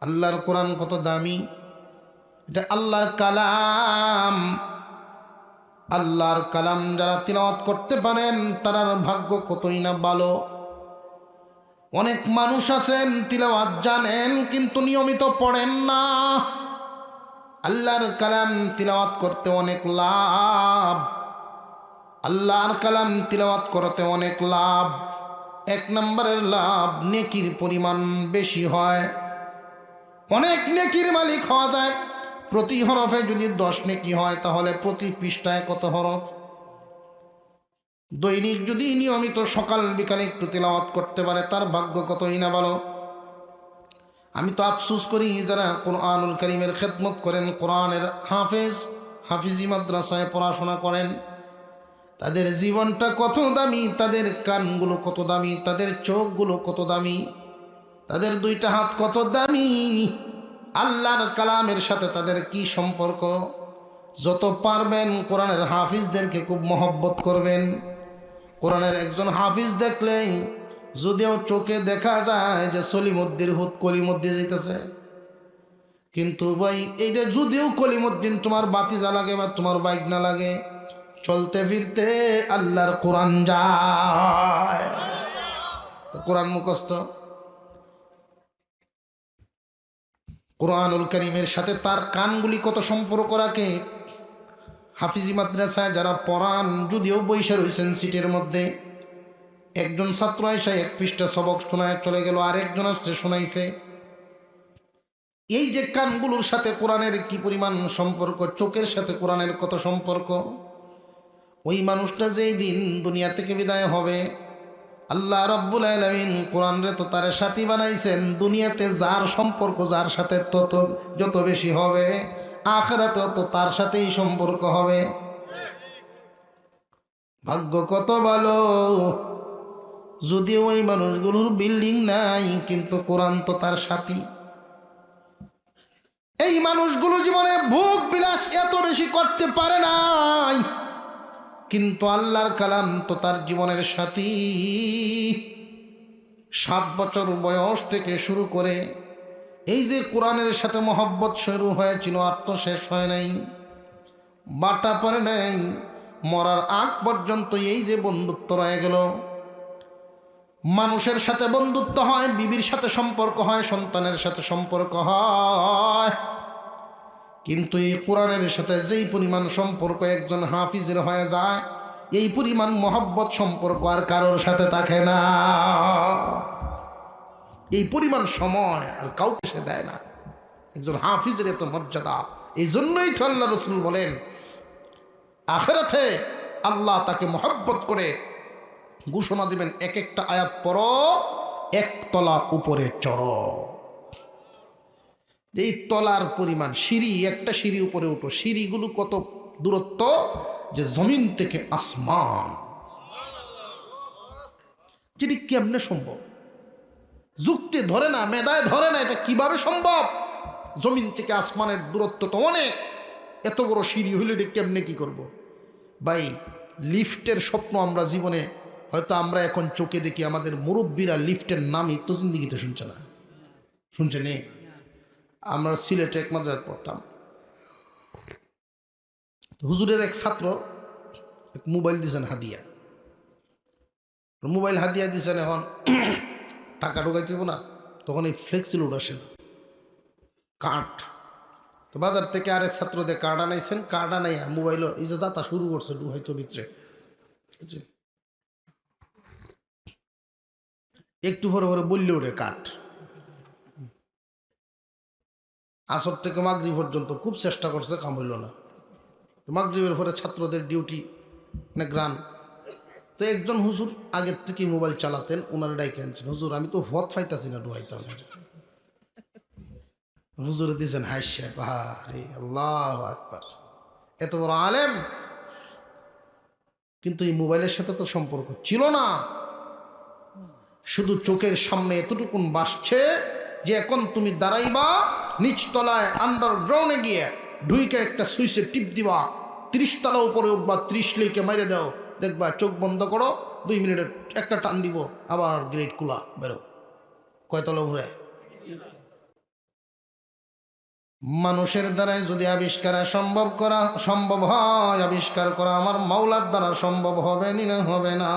আল্লাহর কোরআন কত দামি? এটা আল্লাহর কালাম। আল্লাহর কালাম যারা তিলাওয়াত করতে পারেন, তারার ভাগ্য কতই না ভালো। অনেক মানুষ আছেন, তিলাওয়াত জানেন, কিন্তু নিয়মিত পড়েন না। আল্লাহর কালাম তিলাওয়াত করতে অনেক লাভ। আল্লাহর কালাম তিলাওয়াত করতে অনেক লাভ। এক নম্বরের লাভ নেকির পরিমাণ বেশি হয়। অনেক নেকির মালিক হওয়া যায়। প্রতি হরফে যদি দশ নেকি হয়, তাহলে প্রতি পৃষ্ঠায় কত হরফ? দৈনিক যদি নিয়মিত সকাল বিকালে একটু তেলাওয়াত করতে পারে, তার ভাগ্য কতই না ভালো? আমি তো আফসুস করি যারা কোরআনুল করিমের খেদমত করেন, কোরআনের হাফেজ, হাফিজি মাদ্রাসায় পড়াশোনা করেন। তাদের জীবনটা কত দামি, তাদের কানগুলো কত দামি, তাদের চোখগুলো কত দামি, তাদের দুইটা হাত কত দামি? আল্লাহর কালামের সাথে তাদের কি সম্পর্ক? যত পারবেন কোরআনের হাফিজদেরকে খুব মহব্বত করবেন। কোরআনের একজন হাফিজ দেখলেই যদিও চোখে দেখা যায় যে সলিমদ্দির হুদ কলিমদ্দি যেতেছে কিন্তু ভাই এইটা যদিও কলিমদ্দিন তোমার বাতি যা লাগে বা তোমার বাইক না লাগে, চলতে ফিরতে আল্লাহর কোরআন যায়। কোরআন মুখস্থ। কোরআনুল করিমের সাথে তার কানগুলি কত সম্পর্ক রাখে? হাফিজি মাদ্রাসায় যারা পড়ান, যদিও বৈশা রয়েছেন সিটের মধ্যে, একজন ছাত্র এসে এক পৃষ্ঠা সবক শোনায়, চলে গেল আরেকজন আসছে, শোনাইছে। এই যে কানগুলোর সাথে কোরআনের কি পরিমাণ সম্পর্ক, চোখের সাথে কোরআনের কত সম্পর্ক? ওই মানুষটা যেই দিন দুনিয়া থেকে বিদায় হবে আল্লাহ রব্বুল আলমিন কোরআনরে তো তার সাথী বানাইছেন, দুনিয়াতে যার সম্পর্ক যার সাথে তত, যত বেশি হবে আখরাতে তো তার সাথেই সম্পর্ক হবে। ভাগ্য কত ভালো, যদিও ওই মানুষগুলোর বিল্ডিং নাই, কিন্তু কোরআন তো তার সাথী। এই মানুষগুলো জীবনে ভোগ বিলাস এত বেশি করতে পারে নাই। কিন্তু আল্লাহর কালাম তো তার জীবনের সাথী। সাত বছর বয়স থেকে শুরু করে এই যে কোরআনের সাথে মহব্বত শুরু হয়েছিল তো শেষ হয় নাই, বাটা পরে নাই, মরার আগ পর্যন্ত এই যে বন্ধুত্ব রয়ে গেল। মানুষের সাথে বন্ধুত্ব হয়, বিবির সাথে সম্পর্ক হয়, সন্তানের সাথে সম্পর্ক হয়। কিন্তু এই কোরআনের সাথে যেই পরিমাণ সম্পর্ক একজন হাফিজের হয়ে যায়, এই পরিমাণ মহব্বত সম্পর্ক আর কারোর সাথে থাকে না। এই পরিমাণ সময় আর কাউকে সে দেয় না। একজন হাফিজের এত মর্যাদা এই জন্যই তো আল্লাহ রসুল বলেন, আখেরাতে আল্লাহ তাকে মহব্বত করে ঘোষণা দিবেন, এক একটা আয়াত পর একতলা উপরে চড়। এই তলার পরিমাণ, সিঁড়ি, একটা সিঁড়ি উপরে উঠো, সিঁড়িগুলো কত দূরত্ব? যে জমিন থেকে আসমান। যেটি কেমনে সম্ভব? যুক্তি ধরে না, মেধায় ধরে না, এটা কীভাবে সম্ভব? জমিন থেকে আসমানের দূরত্ব তো অনেক। এত বড় সিঁড়ি হইলে এটা কেমনে কি করব। ভাই, লিফটের স্বপ্ন আমরা জীবনে, হয়তো আমরা এখন চোখে দেখি আমাদের মুরব্বীরা লিফটের নামই তো জিন্দিগিতে শুনছে না। শুনছে নে? আমরা সিলেটে এক মাদ্রাজ পড়তাম। হুজুরের এক ছাত্র এক মোবাইল দিয়েছেন হাদিয়া। মোবাইল হাদিয়া দিয়েছেন এখন টাকা ঢোকাইতে না, তখন এই ফ্লেক্সি লোড আসে না। কাঠ তো বাজার থেকে আরেক ছাত্র ছাত্রদের কার্ড আনাইছেন, কার্ড আনাইয়া মোবাইল এই যে যাতা শুরু করছে হয়তো ভিতরে। একটু পরে পরে বললে ওঠে কাঠ আসর থেকে মাগরি পর্যন্ত খুব চেষ্টা করছে, কাম হইল না। মাগরিবের পরে ছাত্রদের ডিউটি মানে গ্রান তো একজন হুজুর আগের থেকে মোবাইল চালাতেন ওনার ডাইকে আনছেন, হুজুর, আমি তো ভত ফাইতাছি না ডুয়াইতাম হুজুর দিয়েছেন হাইসা বাহারে আল্লাহ আকবার। এত বড় আলেম। কিন্তু এই মোবাইলের সাথে তো সম্পর্ক ছিল না। শুধু চোখের সামনে এতটুকুন বাসছে যে এখন তুমি দাঁড়াইবা নিচতলায় আন্ডারগ্রাউন্ডে গিয়ে ঢুইকে একটা সুইচে টিপ দিবা। ত্রিশ তলা উপরে উঠবা, ত্রিশ লেকে মেরে দাও। দেখবা চোখ বন্ধ করো, দুই মিনিটের একটা টান দিব, আবার গ্রেট কুলা বেরো। কয়তলা উপরে? মানুষের দ্বারাই যদি আবিষ্কার সম্ভব করা, সম্ভব হয়, আবিষ্কার করা আমার মাওলার দ্বারা সম্ভব হবে না হবে না?